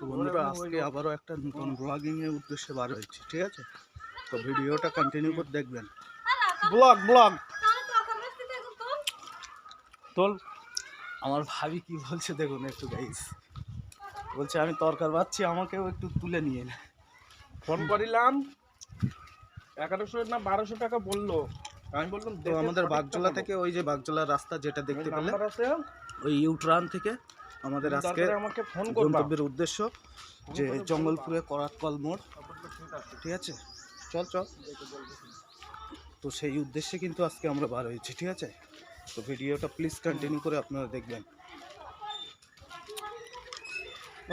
তো বন্ধুরা আজকে আবারও একটা নতুন ব্লগিং এর উদ্দেশ্যে বার হয়েছি ঠিক আছে? তো ভিডিওটা কন্টিনিউ করে দেখবেন। ব্লগ ব্লগ তোল আমার ভাবি কি বলছে দেখুন একটু গাইস বলছে আমি তরকার পাচ্ছি আমাকেও একটু তুলে নিয়ে নে। ফোন করিলাম এগারোশো না বারোশো টাকা বলল। আমি বললাম তো আমাদের বাগজোলা থেকে ওই যে বাগজোলা রাস্তা যেটা দেখতে পেলে নাম্বার আছে? ওই ইউট্রান থেকে আমাদের আজকে আমাকে ফোন গন্তব্যের উদ্দেশ্য যে জঙ্গলপুরে করাতকল মোড়। ঠিক আছে? চল চল। তো সেই উদ্দেশ্যে কিন্তু আজকে আমরা বার হয়েছি ঠিক আছে? তো ভিডিওটা প্লিজ কন্টিনিউ করে আপনারা দেখবেন।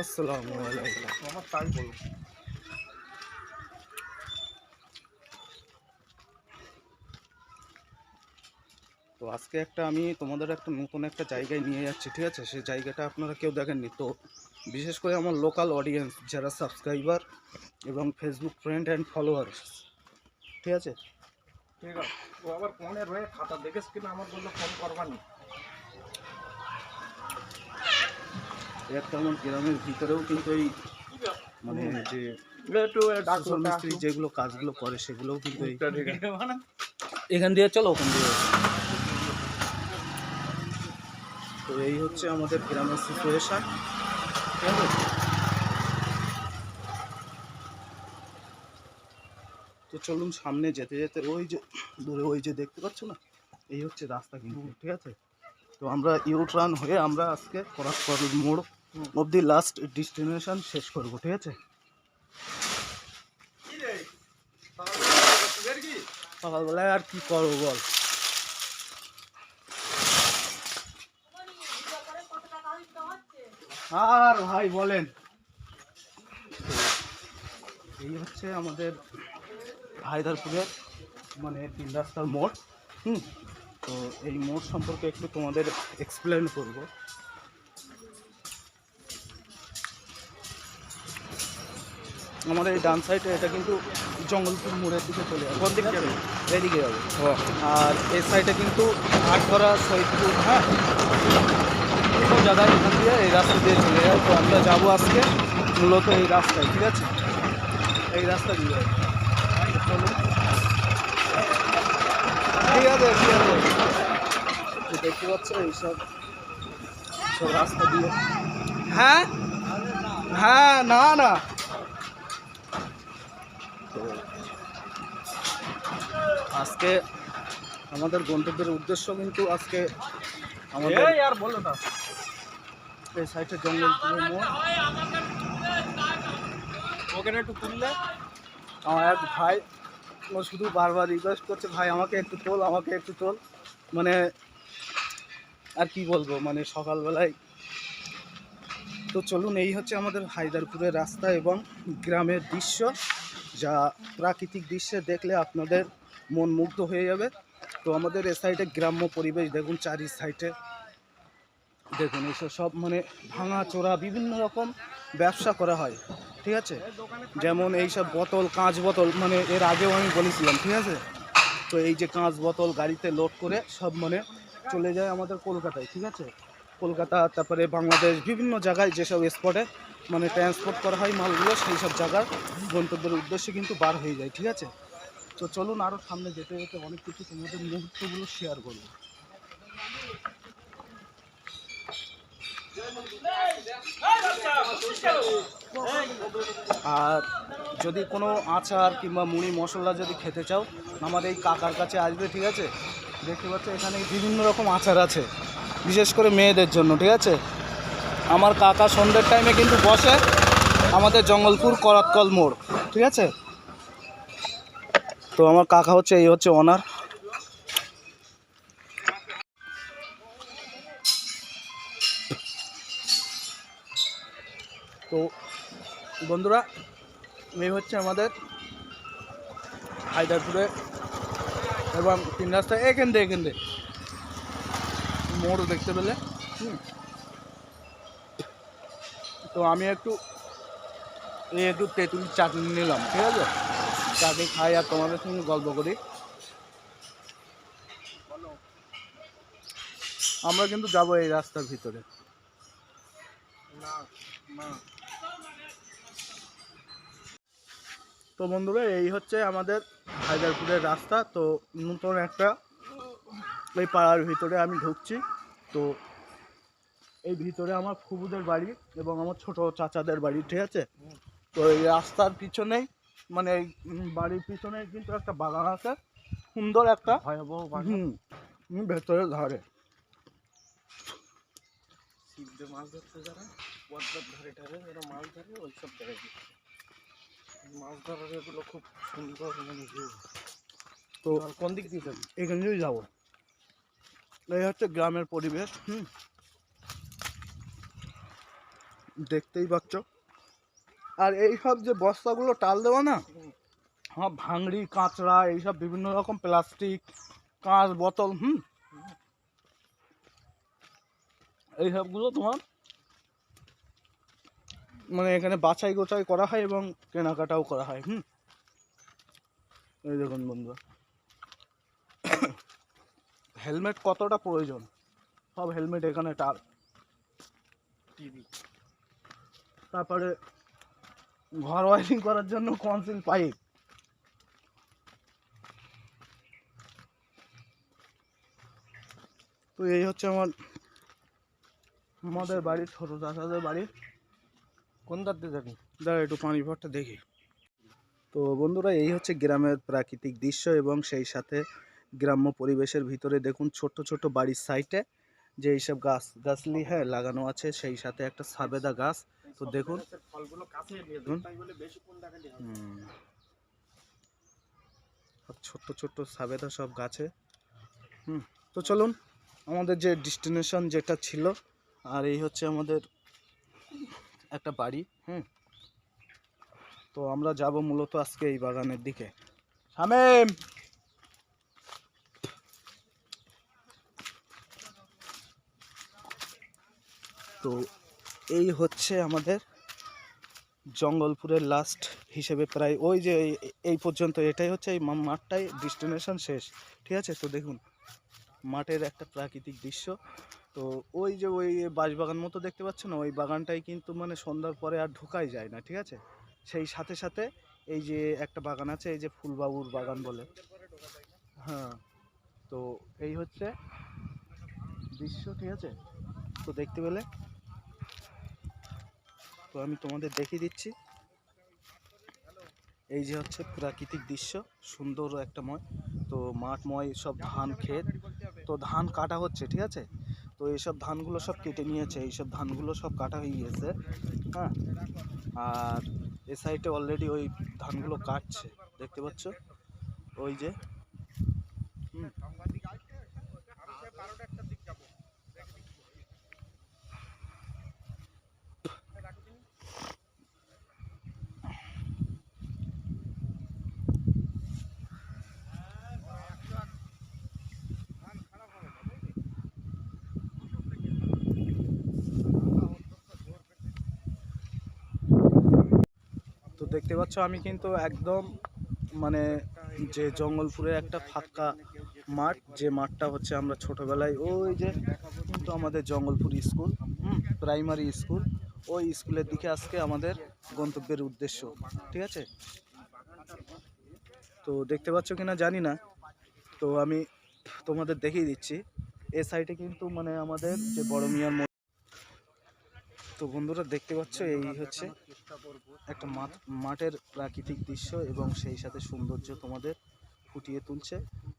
আসসালামু আলাইকুম। আমার তাই বলব তো আজকে একটা আমি তোমাদের একটা নতুন একটা জায়গায় নিয়ে যাচ্ছি ঠিক আছে? সেই জায়গাটা আপনারা কেউ দেখেননি। তো বিশেষ করে আমার লোকাল অডিয়েন্স যারা সাবস্ক্রাইবার এবং ফেসবুক ফ্রেন্ড অ্যান্ড ফলোয়ার্স ঠিক আছে? ঠিক আছে। ও আবার ফোনে রয়ে খাতা দেখেছ কিনা আমার বলল ফোন করবানি। একটা আমার গ্রামের ভিতরেও কিন্তু এই মানে যে একটু ডাক মিস্ত্রি যেগুলো কাজগুলো করে সেগুলোও কিন্তু ঠিক আছে। এখান দিয়ে চলো ওখান দিয়ে তো এই হচ্ছে আমাদের গ্রামের সিচুয়েশান ঠিক আছে? তো চলুন সামনে যেতে যেতে ওই যে দূরে ওই যে দেখতে পাচ্ছ না? এই হচ্ছে রাস্তা কিন্তু ঠিক আছে? তো আমরা ইউট্রান হয়ে আমরা আজকে পরাস্পর মোড় অবধি লাস্ট ডেস্টিনেশন শেষ করব ঠিক আছে? সকালবেলায় আর কি করব বল? আর ভাই বলেন। এই হচ্ছে আমাদের হায়দারপুরের মানে তিন রাস্তার মোড় হুম? তো এই মোড় সম্পর্কে একটু তোমাদের এক্সপ্লেন করব। আমাদের এই ডান সাইডে এটা কিন্তু জঙ্গলপুর মোড়ের দিকে চলে যাবে। কোন দিকে যাবে? এদিকে যাবে। আর এই সাইডে কিন্তু আটঘরা সৈদপুর হ্যাঁ? সব জায়গায় এখান দিয়ে এই রাস্তা দিয়ে চলে যায়। তো আমরা যাব আজকে মূলত এই রাস্তায়, ঠিক আছে? এই রাস্তা দিয়ে। ঠিক আছে ঠিক আছে। দেখতে পাচ্ছ এইসব সব রাস্তা দিয়ে। হ্যাঁ? হ্যাঁ না না। আজকে আমাদের গন্তব্যের উদ্দেশ্য কিন্তু আজকে আমাদের আর বলো না। এই সাইডে জঙ্গল ওখানে একটু তুললে? আমার এক ভাই, ও শুধু বারবার রিকোয়েস্ট করছে, ভাই, আমাকে একটু তোল, আমাকে একটু তোল। মানে আর কি বলব মানে সকালবেলায়। তো চলুন, এই হচ্ছে আমাদের হায়দারপুরের রাস্তা এবং গ্রামের দৃশ্য, যা প্রাকৃতিক দৃশ্যে দেখলে আপনাদের মন মুগ্ধ হয়ে যাবে। তো আমাদের এ সাইডে গ্রাম্য পরিবেশ, দেখুন, চারি সাইডে দেখুন এইসব সব মানে ভাঙা চোরা বিভিন্ন রকম ব্যবসা করা হয়, ঠিক আছে? যেমন এই সব বোতল, কাঁচ বোতল মানে এর আগেও আমি বলেছিলাম, ঠিক আছে? তো এই যে কাঁচ বোতল গাড়িতে লোড করে সব মানে চলে যায় আমাদের কলকাতায়, ঠিক আছে? কলকাতা, তারপরে বাংলাদেশ, বিভিন্ন জায়গায় যেসব স্পটে মানে ট্রান্সপোর্ট করা হয় মালগুলো, সেই সব জায়গার গন্তব্যের উদ্দেশ্যে কিন্তু বার হয়ে যায়, ঠিক আছে? তো চলুন আরও সামনে যেতে যেতে অনেক কিছু তোমাদের মুহূর্তগুলো শেয়ার করব। আর যদি কোনো আচার কিংবা মুড়ি মশলা যদি খেতে চাও আমার এই কাকার কাছে আসবে, ঠিক আছে? দেখতে পাচ্ছ, এখানে বিভিন্ন রকম আচার আছে, বিশেষ করে মেয়েদের জন্য, ঠিক আছে? আমার কাকা সন্ধ্যের টাইমে কিন্তু বসে আমাদের জঙ্গলপুর করাতকল মোড়, ঠিক আছে? তো আমার কাকা হচ্ছে, এই হচ্ছে ওনার তো বন্ধুরা, এই হচ্ছে আমাদের হায়দারপুরে এবং তিন রাস্তা, এখান দিয়ে এখান দিয়ে। মোড় দেখতে পেলে। তো আমি একটু, এই একটু তেঁতুল চাটনি নিলাম, ঠিক আছে? চাটনি খাই আর তোমাদের সঙ্গে গল্প করি। আমরা কিন্তু যাব এই রাস্তার ভিতরে। না না। তো বন্ধুরা এই হচ্ছে আমাদের হায়দারপুরের রাস্তা। তো নতুন একটা এই পাড়ার ভিতরে আমি ঢুকছি। তো এই ভিতরে আমার ফুবুদের বাড়ি এবং আমার ছোট চাচাদের বাড়ি ঠিক আছে? তো এই রাস্তার পিছনেই মানে এই বাড়ির পিছনে কিন্তু একটা বাগান আছে। সুন্দর একটা হুম ভেতরে শিবদে মাছ ধরতে যারা ধারে ধারে মাছ ধরে ওই সব জায়গায় মাছ ধরার এগুলো খুব সুন্দর মানে। তো কোন দিক দিয়ে যাবি? এখান দিয়েই যাব। এই হচ্ছে গ্রামের পরিবেশ হুম। দেখতেই পাচ্ছ। আর এই সব যে বস্তাগুলো টাল দেওয়া না হ্যাঁ ভাঙড়ি কাঁচড়া এইসব বিভিন্ন রকম প্লাস্টিক কাঁচ বোতল হুম। এই সবগুলো তোমার মানে এখানে বাছাই গোছাই করা হয় এবং কেনাকাটাও করা হয় হুম? এই দেখুন বন্ধুরা। হেলমেট কতটা প্রয়োজন? সব হেলমেট এখানে টাল। টিভি। তারপরে ঘর ওয়ারিং করার জন্য কনসিল পাইপ। তো এই হচ্ছে আমার আমাদের বাড়ি ছোট চাচাদের বাড়ি। কোন দাঁত দিয়ে যাবি দাঁড়া একটু পানি ভরটা দেখি। তো বন্ধুরা এই হচ্ছে গ্রামের প্রাকৃতিক দৃশ্য এবং সেই সাথে গ্রাম্য পরিবেশের ভিতরে দেখুন ছোট ছোট বাড়ির সাইটে যে এইসব গাছ গাছলি হ্যাঁ লাগানো আছে সেই সাথে একটা সাবেদা গাছ। তো দেখুন। ছোট্ট ছোট্ট সাবেদা সব গাছে। হুম। তো চলুন আমাদের যে ডেস্টিনেশন যেটা ছিল আর এই হচ্ছে আমাদের একটা বাড়ি, হুম? তো আমরা যাব মূলত আজকে এই বাগানের দিকে। শামেম! তো এই হচ্ছে আমাদের জঙ্গলপুরের লাস্ট হিসেবে প্রায় ওই যে এই- পর্যন্ত এটাই হচ্ছে এই মাঠটাই ডিস্টিনেশন শেষ। ঠিক আছে? তো দেখুন, মাঠের একটা প্রাকৃতিক দৃশ্য। তো ওই যে ওই বাঁশবাগান মতো দেখতে পাচ্ছেন ওই বাগানটাই কিন্তু মানে সন্ধ্যার পরে আর ঢোকাই যায় না, ঠিক আছে? সেই সাথে সাথে এই যে একটা বাগান আছে, এই যে ফুলবাবুর বাগান বলে। হ্যাঁ তো এই হচ্ছে দৃশ্য, ঠিক আছে? তো দেখতে পেলে? তো আমি তোমাদের দেখিয়ে দিচ্ছি। এই যে হচ্ছে প্রাকৃতিক দৃশ্য, সুন্দর একটা ময়। তো মাঠময় সব ধান, ক্ষেত। তো ধান কাটা হচ্ছে, ঠিক আছে? তো এইসব ধানগুলো সব কেটে নিয়েছে, এইসব ধানগুলো সব কাটা হয়ে গিয়েছে হ্যাঁ? আর এ সাইডে অলরেডি ওই ধানগুলো কাটছে, দেখতে পাচ্ছ? ওই যে দেখতে পাচ্ছ, আমি কিন্তু একদম মানে যে জঙ্গলপুরে একটা ফাঁকা মাঠ, যে মাঠটা হচ্ছে আমরা ছোটবেলায়, ওই যে কিন্তু আমাদের জঙ্গলপুর স্কুল প্রাইমারি স্কুল, ওই স্কুলের দিকে আজকে আমাদের গন্তব্যের উদ্দেশ্য, ঠিক আছে? তো দেখতে পাচ্ছ কিনা জানি না, তো আমি তোমাদের দেখিয়ে দিচ্ছি, এ সাইডে কিন্তু মানে আমাদের যে বড় মিয়ার তো বন্ধুরা দেখতে পাচ্ছ, এই হচ্ছে একটা মাঠ, মাঠের প্রাকৃতিক দৃশ্য এবং সেই সাথে সৌন্দর্য তোমাদের ফুটিয়ে তুলছে।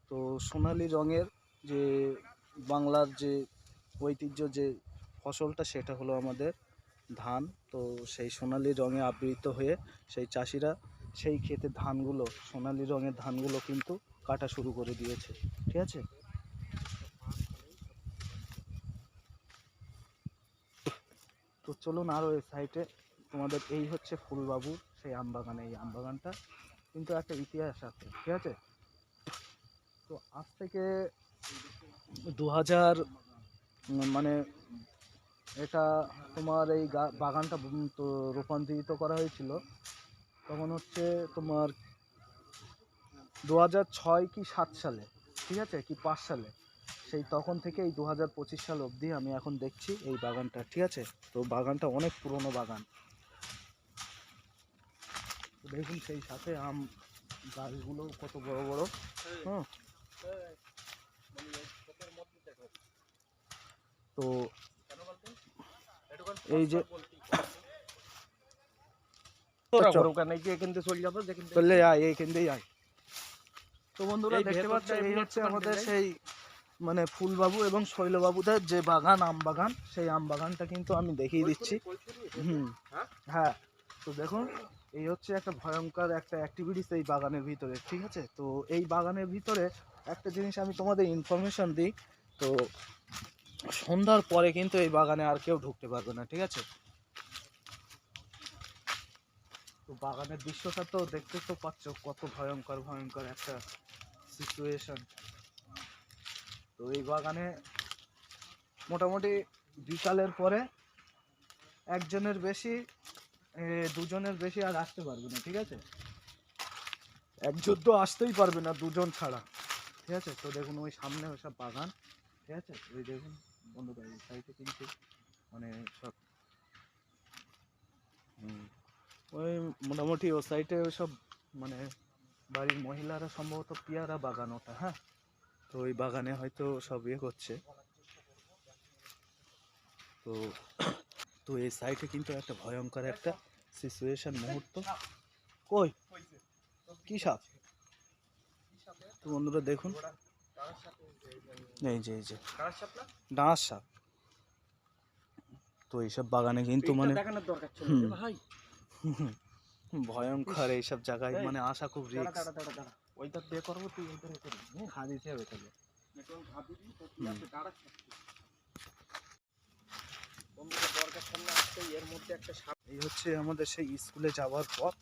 তো সোনালি রঙের যে বাংলার যে ঐতিহ্য যে ফসলটা, সেটা হলো আমাদের ধান। তো সেই সোনালি রঙে আবৃত হয়ে সেই চাষিরা সেই ক্ষেতে ধানগুলো, সোনালি রঙের ধানগুলো কিন্তু কাটা শুরু করে দিয়েছে। ঠিক আছে? তো চলুন আরও এই সাইডে তোমাদের এই হচ্ছে ফুলবাবু, সেই আমবাগান, এই আমবাগানটা কিন্তু একটা ইতিহাস আছে, ঠিক আছে? তো আজ থেকে দু হাজার মানে এটা তোমার এই বাগানটা তো রূপান্তরিত করা হয়েছিল। তখন হচ্ছে তোমার দু হাজার ছয় কি সাত সালে, ঠিক আছে? কি পাঁচ সালে। সেই তখন থেকে এই দু হাজার পঁচিশ সাল অবধি আমি এখন দেখছি এই বাগানটা ঠিক আছে? তো বাগানটা অনেক পুরনো বাগান। দেখুন সেই সাথে আম গাছগুলো কত বড় বড়। হ্যাঁ। তো এই যে চল। এখান আয় আয়। তো বন্ধুরা দেখতে পাচ্ছ এই হচ্ছে আমাদের। সেই মানে ফুলবাবু এবং শৈলবাবুদের যে বাগান আম বাগান সেই আম বাগানটা কিন্তু আমি দেখিয়ে দিচ্ছি। হুম। হ্যাঁ? হ্যাঁ। তো দেখুন এই হচ্ছে একটা ভয়ঙ্কর একটা অ্যাক্টিভিটিস এই বাগানের ভিতরে ঠিক আছে? তো এই বাগানের ভিতরে একটা জিনিস আমি তোমাদের ইনফরমেশন দিই তো সন্ধ্যার পরে কিন্তু এই বাগানে আর কেউ ঢুকতে পারবে না ঠিক আছে? তো বাগানের দৃশ্যটা তো দেখতে তো পাচ্ছ কত ভয়ঙ্কর ভয়ঙ্কর একটা সিচুয়েশন তো এই বাগানে মোটামুটি বিকালের পরে একজনের বেশি দুজনের বেশি আর আসতে পারবে না, ঠিক আছে? একজন তো আসতেই পারবে না দুজন ছাড়া, ঠিক আছে? তো দেখুন ওই সামনে ওইসব বাগান, ঠিক আছে? ওই দেখুন বন্ধুরা, এই সাইডে কিন্তু মানে সব ওই মোটামুটি ও সাইডে ওইসব মানে বাড়ির মহিলারা সম্ভবত পেয়ারা বাগান ওটা হ্যাঁ? তো ওই বাগানে হয়তো সব ইয়ে করছে তো তো এই সাইডে কিন্তু একটা ভয়ঙ্কর একটা সিচুয়েশন মুহূর্ত। কই? কি সাপ? তো বন্ধুরা দেখুন। এই যে এই যে। ডাঁশ সাপ তো এইসব বাগানে কিন্তু মানে ভয়ঙ্কর এইসব জায়গায় মানে আসা খুব রিস্ক ওইটা বে করব তুই ওইটা বে করবি হ্যাঁ? খা দিতে হবে তাহলে এখন ভাবিনি তো তুই হুম। আছে দরকার সামনে আসছে এর মধ্যে একটা সাপ এই হচ্ছে আমাদের সেই স্কুলে যাওয়ার পথ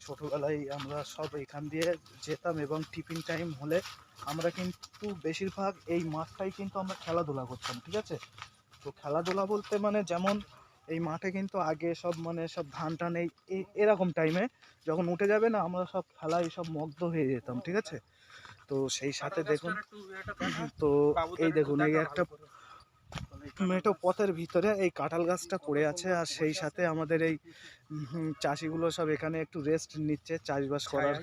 ছোটবেলায় আমরা সব এখান দিয়ে যেতাম এবং টিফিন টাইম হলে আমরা কিন্তু বেশিরভাগ এই মাঠটাই কিন্তু আমরা খেলাধুলা করতাম ঠিক আছে তো খেলাধুলা বলতে মানে যেমন এই মাঠে কিন্তু আগে সব মানে সব ধান টান এই এরকম টাইমে যখন উঠে যাবে না আমরা সব খেলায় সব মগ্ন হয়ে যেতাম ঠিক আছে? তো সেই সাথে দেখুন তো এই দেখুন এই একটা মেটো পথের ভিতরে এই কাঁঠাল গাছটা পড়ে আছে আর সেই সাথে আমাদের এই চাষিগুলো সব এখানে একটু রেস্ট নিচ্ছে চাষবাস করার।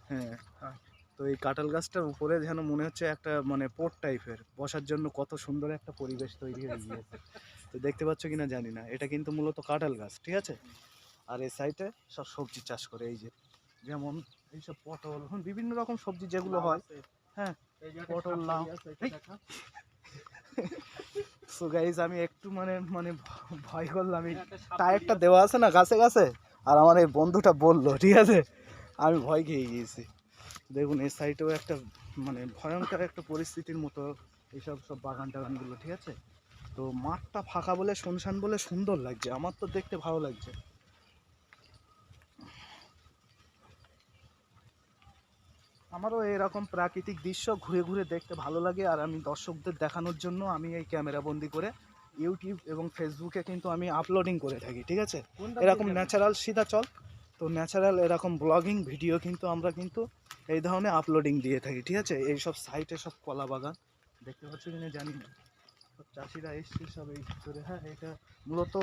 হ্যাঁ হ্যাঁ। তো এই কাঁঠাল গাছটার উপরে যেন মনে হচ্ছে একটা মানে পোর্ট টাইপের বসার জন্য কত সুন্দর একটা পরিবেশ তৈরি হয়ে গিয়েছে। তো দেখতে পাচ্ছ কি না জানি না। এটা কিন্তু মূলত কাঁঠাল গাছ ঠিক আছে? আর এই সাইডে সব সবজি চাষ করে এই যে যেমন এইসব পটল হুম, বিভিন্ন রকম সবজি যেগুলো হয় হ্যাঁ, পটল, লাউ। সো গাইজ আমি একটু মানে মানে ভয় করলাম এই টায়ারটা দেওয়া আছে না গাছে গাছে? আর আমার এই বন্ধুটা বলল ঠিক আছে? আমি ভয় খেয়ে গিয়েছি। দেখুন এই সাইডেও একটা মানে ভয়ঙ্কর একটা পরিস্থিতির মতো এইসব সব বাগান টাগানগুলো ঠিক আছে? তো মাঠটা ফাঁকা বলে শুনশান বলে সুন্দর লাগছে। আমার তো দেখতে ভালো লাগছে। আমারও এরকম প্রাকৃতিক দৃশ্য ঘুরে ঘুরে দেখতে ভালো লাগে আর আমি দর্শকদের দেখানোর জন্য আমি এই ক্যামেরা বন্দি করে ইউটিউব এবং ফেসবুকে কিন্তু আমি আপলোডিং করে থাকি ঠিক আছে? এরকম ন্যাচারাল সিধা চল তো ন্যাচারাল এরকম ব্লগিং ভিডিও কিন্তু আমরা কিন্তু এই ধরনের আপলোডিং দিয়ে থাকি ঠিক আছে? এইসব সাইটে সব কলা বাগান দেখতে পাচ্ছ কিনা জানি না। চাষিরা এসছে সব এই ভিতরে। হ্যাঁ এটা মূলত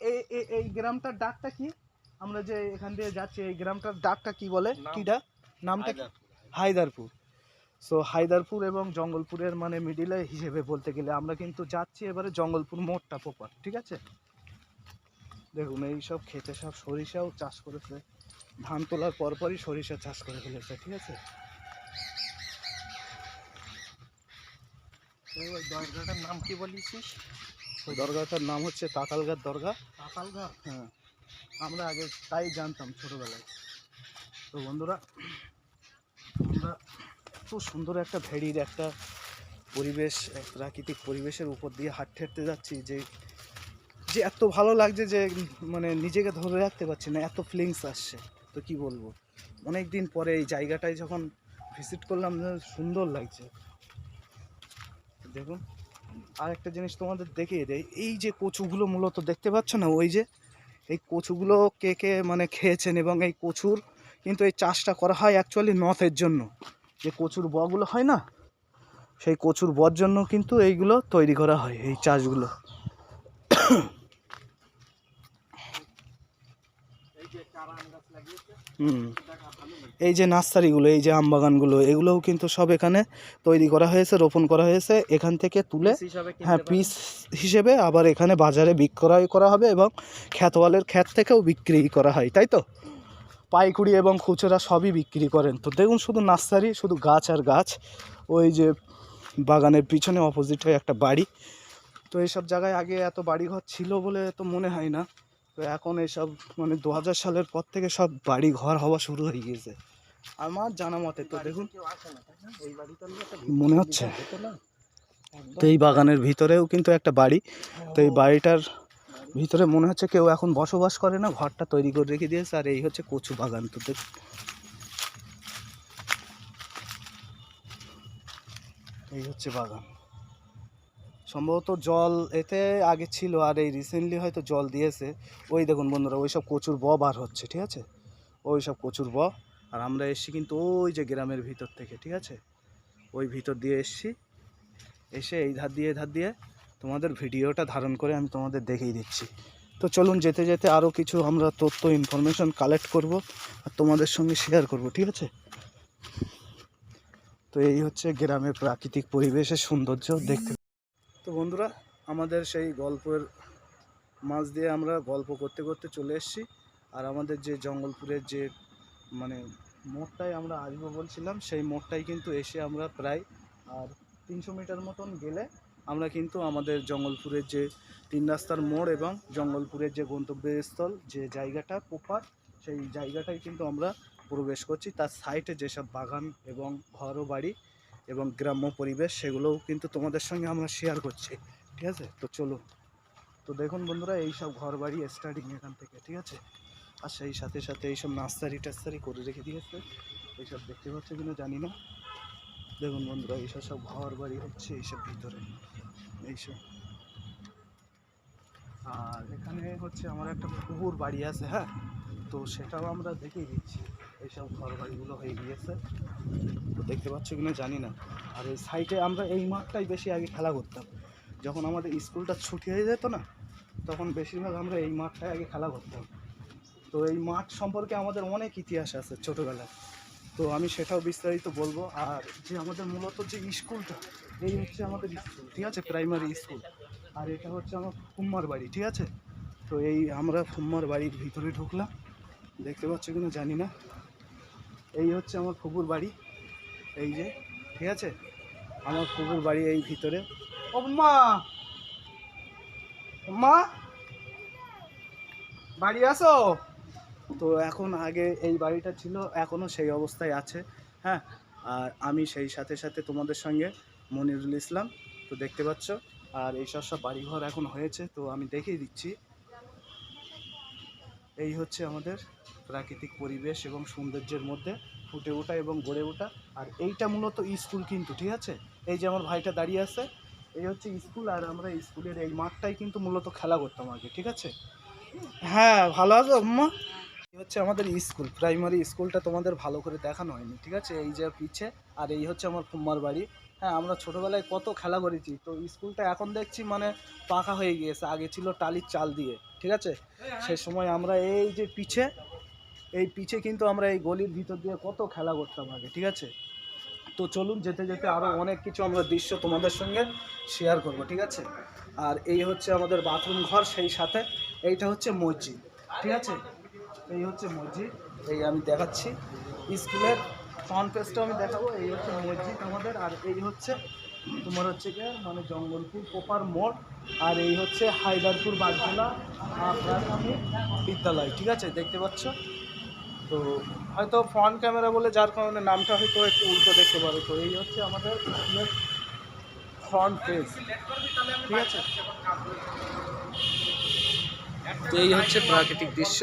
এই এই- এই গ্রামটার ডাকটা কি? আমরা যে এখান দিয়ে যাচ্ছি এই গ্রামটার ডাকটা কি বলে? কিটা নামটা কি? হায়দারপুর। সো হায়দারপুর এবং জঙ্গলপুরের মানে মিডিলে হিসেবে বলতে গেলে আমরা কিন্তু যাচ্ছি এবারে জঙ্গলপুর মোড়টা প্রপার ঠিক আছে? দেখুন এই সব খেতে সব সরিষাও চাষ করেছে। ধান তোলার পরপরই সরিষা চাষ করে ফেলেছে ঠিক আছে? ওই দরজাটার নাম কি বলিছিস? ওই দরগাটার নাম হচ্ছে তাতালগার দরগা। কাকালগা হ্যাঁ। আমরা আগে তাই জানতাম ছোটোবেলায়। তো বন্ধুরা আমরা এত সুন্দর একটা ভেড়ির একটা পরিবেশ প্রাকৃতিক পরিবেশের উপর দিয়ে হাঁটতে হাঁটতে যাচ্ছি যে যে এত ভালো লাগছে যে মানে নিজেকে ধরে রাখতে পারছি না এত ফিলিংস আসছে। তো কি বলব? অনেক দিন পরে এই জায়গাটায় যখন ভিজিট করলাম সুন্দর লাগছে। দেখুন আর একটা জিনিস তোমাদের দেখিয়ে দেয় এই যে কচুগুলো মূলত দেখতে পাচ্ছ না, ওই যে, এই কচুগুলো কে কে মানে খেয়েছেন এবং এই কচুর কিন্তু এই চাষটা করা হয় অ্যাকচুয়ালি নথের জন্য। যে কচুর বগুলো হয় না, সেই কচুর বর জন্য কিন্তু এইগুলো তৈরি করা হয়, এই চাষগুলো যে চারা আম গাছ লাগিয়েছে হুম দেখা ভালো লাগে এই যে নার্সারিগুলো এই যে আম বাগানগুলো এগুলোও কিন্তু সব এখানে তৈরি করা হয়েছে রোপণ করা হয়েছে। এখান থেকে তুলে হ্যাঁ পিস হিসেবে আবার এখানে বাজারে বিক্রয় করা হবে এবং খ্যাতওয়ালের খ্যাত থেকেও বিক্রি করা হয় তাই তো? পাইকুড়ি এবং খুচরা সবই বিক্রি করেন। তো দেখুন শুধু নার্সারি শুধু গাছ আর গাছ। ওই যে বাগানের পিছনে অপোজিট হয়ে একটা বাড়ি। তো এইসব জায়গায় আগে এত বাড়িঘর ছিল বলে তো মনে হয় না। তো এখন এইসব মানে দু হাজার সালের পর থেকে সব বাড়ি ঘর হওয়া শুরু হয়ে গিয়েছে। আমার জানা মতে তো দেখুন, মনে হচ্ছে? তো এই বাগানের ভিতরেও কিন্তু একটা বাড়ি, তো এই বাড়িটার ভিতরে মনে হচ্ছে কেউ এখন বসবাস করে না, ঘরটা তৈরি করে রেখে দিয়েছে, আর এই হচ্ছে কচু বাগান তো দেখ। এই হচ্ছে বাগান। সম্ভবত জল এতে আগে ছিল আর এই রিসেন্টলি হয়তো জল দিয়েছে। ওই দেখুন বন্ধুরা ওই সব কচুর ব বার হচ্ছে, ঠিক আছে? ওই সব কচুর ব। আর আমরা এসছি কিন্তু ওই যে গ্রামের ভিতর থেকে, ঠিক আছে? ওই ভিতর দিয়ে এসছি। এসে এই ধার দিয়ে ধার দিয়ে তোমাদের ভিডিওটা ধারণ করে আমি তোমাদের দেখিয়ে দিচ্ছি। তো চলুন যেতে যেতে আরও কিছু আমরা তথ্য ইনফরমেশন কালেক্ট করব আর তোমাদের সঙ্গে শেয়ার করব, ঠিক আছে? তো এই হচ্ছে গ্রামের প্রাকৃতিক পরিবেশের সৌন্দর্য দেখতে তো বন্ধুরা, আমাদের সেই গল্পের মাছ দিয়ে আমরা গল্প করতে করতে চলে এসেছি। আর আমাদের যে জঙ্গলপুরের যে মানে মোড়টায় আমরা আসব বলছিলাম, সেই মোড়টাই কিন্তু এসে আমরা প্রায়, আর তিনশো মিটার মতন গেলে আমরা কিন্তু আমাদের জঙ্গলপুরের যে তিন রাস্তার মোড় এবং জঙ্গলপুরের যে গন্তব্যস্থল যে জায়গাটা পোপার সেই জায়গাটাই কিন্তু আমরা প্রবেশ করছি। তার সাইডে যেসব বাগান এবং ঘর ও বাড়ি এবং গ্রাম্য পরিবেশ সেগুলোও কিন্তু তোমাদের সঙ্গে আমরা শেয়ার করছি, ঠিক আছে? তো চলো। তো দেখুন বন্ধুরা, এই সব ঘর বাড়ি স্টার্টিং এখান থেকে, ঠিক আছে? আর সেই সাথে সাথে এইসব নার্সারি টার্সারি করে রেখে দিয়েছে। এইসব দেখতে পাচ্ছ কিনা জানি না। দেখুন বন্ধুরা এইসব সব ঘর বাড়ি হচ্ছে এইসব ভিতরে। এইসব আর এখানে হচ্ছে আমার একটা পুকুর বাড়ি আছে হ্যাঁ? তো সেটাও আমরা দেখিয়ে দিচ্ছি। এইসব ঘর বাড়িগুলো হয়ে গিয়েছে। দেখতে পাচ্ছ কিনা জানি না। আর এই সাইডে আমরা এই মাঠটাই বেশি আগে খেলা করতাম। যখন আমাদের স্কুলটা ছুটি হয়ে যেত না, তখন বেশিরভাগ আমরা এই মাঠটায় আগে খেলা করতাম। তো এই মাঠ সম্পর্কে আমাদের অনেক ইতিহাস আছে ছোটোবেলায়। তো আমি সেটাও বিস্তারিত বলব। আর যে আমাদের মূলত যে স্কুলটা, এই হচ্ছে আমাদের স্কুল, ঠিক আছে? প্রাইমারি স্কুল আর এটা হচ্ছে আমার ফুম্মার বাড়ি, ঠিক আছে? তো এই আমরা ফুম্মার বাড়ির ভিতরে ঢুকলাম। দেখতে পাচ্ছ কিনা জানি না। এই হচ্ছে আমার ফুপুর বাড়ি। এই যে, ঠিক আছে? আমার ফুপুর বাড়ি এই ভিতরে। ও মা! মা! বাড়ি আসো। তো এখন আগে এই বাড়িটা ছিল এখনও সেই অবস্থায় আছে হ্যাঁ? আর আমি সেই সাথে সাথে তোমাদের সঙ্গে মনিরুল ইসলাম, তো দেখতে পাচ্ছ? আর এইসব সব বাড়িঘর এখন হয়েছে, তো আমি দেখিয়ে দিচ্ছি। এই হচ্ছে আমাদের প্রাকৃতিক পরিবেশ এবং সৌন্দর্যের মধ্যে ফুটে ওঠা এবং গড়ে ওঠা। আর এইটা মূলত স্কুল কিন্তু, ঠিক আছে? এই যে আমার ভাইটা দাঁড়িয়ে আছে, এই হচ্ছে স্কুল, আর আমরা স্কুলের এই মাঠটাই কিন্তু মূলত খেলা করতাম আগে, ঠিক আছে? হ্যাঁ ভালো আছো আম্মা? হচ্ছে আমাদের স্কুল, প্রাইমারি স্কুলটা তোমাদের ভালো করে দেখানো হয়নি, ঠিক আছে? এই যে পিছে, আর এই হচ্ছে আমার কুম্মার বাড়ি। হ্যাঁ আমরা ছোটোবেলায় কত খেলা করেছি, তো স্কুলটা এখন দেখছি মানে পাকা হয়ে গিয়েছে, আগে ছিল টালির চাল দিয়ে, ঠিক আছে? সে সময় আমরা এই যে পিছে এই পিছে কিন্তু আমরা এই গলির ভিতর দিয়ে কত খেলা করতাম আগে, ঠিক আছে? তো চলুন যেতে যেতে আরও অনেক কিছু আমরা দৃশ্য তোমাদের সঙ্গে শেয়ার করব, ঠিক আছে? আর এই হচ্ছে আমাদের বাথরুম ঘর, সেই সাথে এইটা হচ্ছে মসজিদ, ঠিক আছে? এই হচ্ছে মসজিদ, এই আমি দেখাচ্ছি। স্কুলের ফ্রন্ট পেজটাও আমি দেখাবো, এই হচ্ছে মসজিদ আমাদের, আর এই হচ্ছে তোমার হচ্ছে কি মানে জঙ্গলপুর পোপার মোড়, আর এই হচ্ছে হায়দারপুর বাগজেলা প্রাথমিক বিদ্যালয়, ঠিক আছে? দেখতে পাচ্ছ? তো হয়তো ফ্রন্ট ক্যামেরা বলে যার কারণে নামটা হয়তো একটু উল্টো দেখতে পারো তো এই হচ্ছে আমাদের ফ্রন্ট পেজ ঠিক আছে? তো এই হচ্ছে প্রাকৃতিক দৃশ্য।